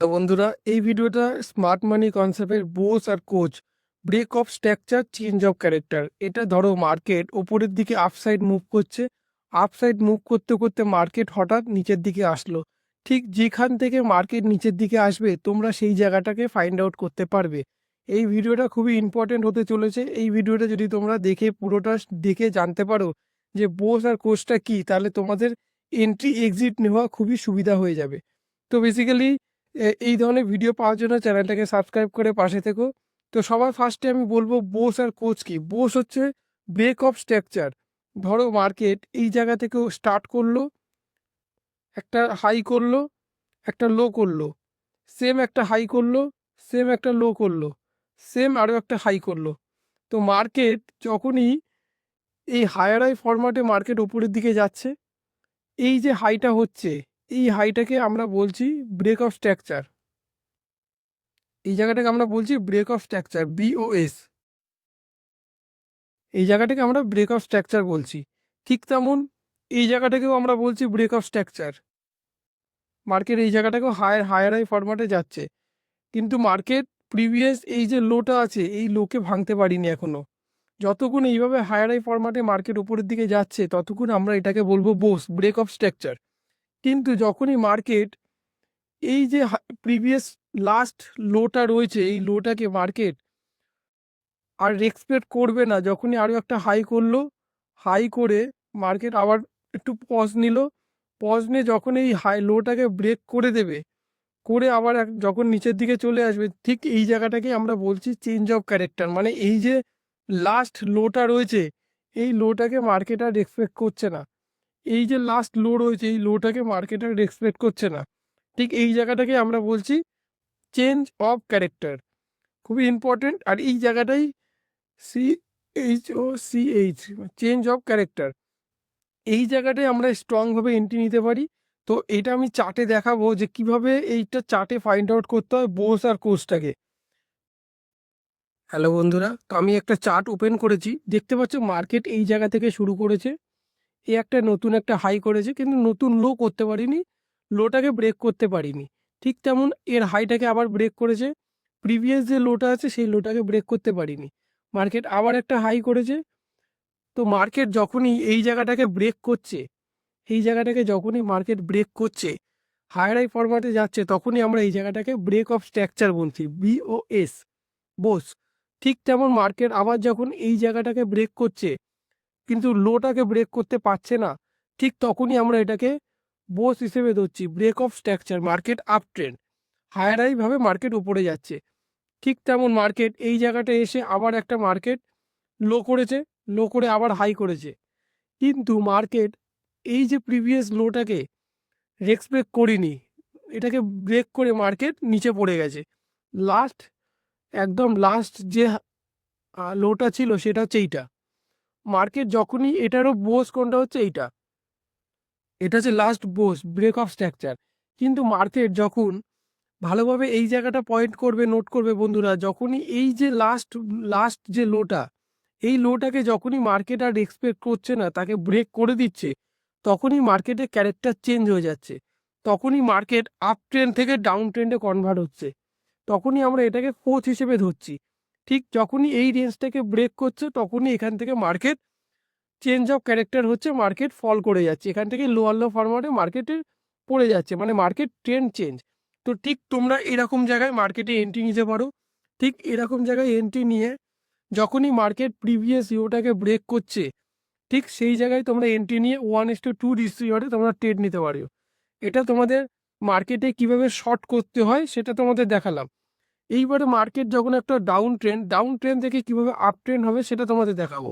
তো বন্ধুরা, এই ভিডিওটা স্মার্ট মানি কনসেপ্টের BOS R CHoCH break of structure change of character এটা ধরো মার্কেট ওপরের দিকে আপসাইড মুভ করছে। আপসাইড মুভ করতে করতে মার্কেট হঠাৎ নিচের দিকে আসলো। ঠিক যেখান থেকে মার্কেট নিচের দিকে আসবে, তোমরা সেই জায়গাটাকে ফাইন্ড আউট করতে পারবে। এই ভিডিওটা খুবই ইম্পর্টেন্ট হতে চলেছে। এই ভিডিওটা যদি তোমরা দেখে পুরোটা দেখে জানতে পারো যে বোস আর কোচটা কি, তাহলে তোমাদের এন্ট্রি এক্সিট নেওয়া খুবই সুবিধা হয়ে যাবে। তো বেসিক্যালি এই ধরনের ভিডিও পাওয়ার জন্য চ্যানেলটাকে সাবস্ক্রাইব করে পাশে থেকো। তো সবার ফার্স্টে আমি বলব বোস আর কোচ কি। বোস হচ্ছে ব্রেক অফ স্ট্রাকচার ধরো মার্কেট এই জায়গা থেকে স্টার্ট করল, একটা হাই করল, একটা লো করল। সেম একটা হাই করল সেম একটা লো করল। সেম আরও একটা হাই করল। তো মার্কেট যখনই এই হায়ার হাই ফরম্যাটে মার্কেট উপরের দিকে যাচ্ছে, এই যে হাইটা হচ্ছে এই হাইটাকে আমরা বলছি ব্রেক অফ স্ট্রাকচার এই জায়গাটাকে আমরা বলছি ব্রেক অফ স্ট্রাকচার বিওএস এই জায়গাটাকে আমরা ব্রেক অফ স্ট্রাকচার বলছি। ঠিক তেমন এই জায়গাটাকেও আমরা বলছি ব্রেক অফ স্ট্রাকচার মার্কেট এই জায়গাটাকেও হায়ার হায়ার হাই ফরম্যাটে যাচ্ছে। কিন্তু মার্কেট প্রিভিয়াস এই যে লোটা আছে, এই লোকে ভাঙতে পারিনি এখনও। যতক্ষণ এইভাবে হায়ার হাই ফরম্যাটে মার্কেট উপরের দিকে যাচ্ছে, ততক্ষণ আমরা এটাকে বলব বোস ব্রেক অফ স্ট্রাকচার কিন্তু যখনই মার্কেট এই যে প্রিভিয়াস লাস্ট লোটা রয়েছে, এই লোটাকে মার্কেট আর এক্সপেক্ট করবে না। যখনই আরও একটা হাই করল হাই করে মার্কেট আবার একটু পজ নিল। পজ নিয়ে যখন এই হাই লোটাকে ব্রেক করে দেবে, করে আবার যখন নিচের দিকে চলে আসবে, ঠিক এই জায়গাটাকে আমরা বলছি চেঞ্জ অফ ক্যারেক্টার মানে এই যে লাস্ট লোটা রয়েছে, এই লোটাকে মার্কেট আর এক্সপেক্ট করছে না। এই যে লাস্ট লো রয়েছে, এই লোটাকে মার্কেট আর এক্সপেক্ট করছে না। ঠিক এই জায়গাটাকে আমরা বলছি চেঞ্জ অফ ক্যারেক্টার খুবই ইম্পর্টেন্ট আর এই জায়গাটাই C H O C H change of character এই জায়গাটায় আমরা স্ট্রংভাবে এন্ট্রি নিতে পারি। তো এটা আমি চার্টে দেখাবো যে কীভাবে এইটা চার্টে ফাইন্ড আউট করতে হয় বোস আর কোর্সটাকে হ্যালো বন্ধুরা, তো আমি একটা চার্ট ওপেন করেছি। দেখতে পাচ্ছ মার্কেট এই জায়গা থেকে শুরু করেছে। এই একটা নতুন একটা হাই করেছে, কিন্তু নতুন লো করতে পারিনি লোটাকে ব্রেক করতে পারিনি। ঠিক তেমন এর হাইটাকে আবার ব্রেক করেছে প্রিভিয়াস যে লোটা আছে, সেই লোটাকে ব্রেক করতে পারিনি। মার্কেট আবার একটা হাই করেছে, তো মার্কেট যখনই এই জায়গাটাকে ব্রেক করছে, এই জায়গাটাকে যখনই মার্কেট ব্রেক করছে হায়ার হাই ফরম্যাটে যাচ্ছে, তখনই আমরা এই জায়গাটাকে break of structure BOS BOS Bose ঠিক তেমন মার্কেট আবার যখন এই জায়গাটাকে ব্রেক করছে কিন্তু লোটাকে ব্রেক করতে পারছে না। ঠিক তখনই আমরা এটাকে বোস হিসেবে ধরছি break of structure market up trend higher হাইভাবে market উপরে যাচ্ছে। ঠিক তেমন মার্কেট এই জায়গাটা এসে আবার একটা মার্কেট লো করেছে লো করে আবার হাই করেছে। কিন্তু মার্কেট এই যে প্রিভিয়াস লোটাকে রেসপেক্ট করিনি, এটাকে ব্রেক করে মার্কেট নিচে পড়ে গেছে। লাস্ট একদম লাস্ট যে লোটা ছিল সেটা হচ্ছে এইটা। মার্কেট যখনই এটারও বোস কোনটা হচ্ছে এইটা। এটা হচ্ছে last BOS break of structure কিন্তু মার্কেট যখন ভালোভাবে এই জায়গাটা পয়েন্ট করবে নোট করবে বন্ধুরা, যখনই এই যে লাস্ট লাস্ট যে লোটা, এই লোটাকে যখনই মার্কেট আর এক্সপেক্ট করছে না, তাকে ব্রেক করে দিচ্ছে, তখনই মার্কেটের ক্যারেক্টার চেঞ্জ হয়ে যাচ্ছে। তখনই মার্কেট আপ ট্রেন্ড থেকে ডাউন ট্রেন্ডে কনভার্ট হচ্ছে। তখনই আমরা এটাকে কোচ হিসেবে ধরছি। ঠিক যখনই এই রেঞ্জটাকে ব্রেক করছে, তখনই এখান থেকে মার্কেট চেঞ্জ অফ ক্যারেক্টার হচ্ছে মার্কেট ফল করে যাচ্ছে। এখান থেকে লোয়ার লো ফরম্যাটে মার্কেটে পড়ে যাচ্ছে মানে মার্কেট ট্রেন্ড চেঞ্জ তো ঠিক তোমরা এরকম জায়গায় মার্কেটে এন্ট্রি নিতে পারো। ঠিক এরকম জায়গায় এন্ট্রি নিয়ে যখনই মার্কেট প্রিভিয়াস ইউটাকে ব্রেক করছে, ঠিক সেই জায়গায় তোমরা এন্ট্রি নিয়ে ওয়ান এস টু টু ডিস্ট্রিবিউটে তোমরা ট্রেড নিতে পারো। এটা তোমাদের মার্কেটে কীভাবে শর্ট করতে হয়, সেটা তোমাদের দেখালাম। এইবারে মার্কেট যখন একটা ডাউন ট্রেন্ড ডাউন ট্রেন্ড থেকে কীভাবে আপ ট্রেন্ড হবে সেটা তোমাদের দেখাবো।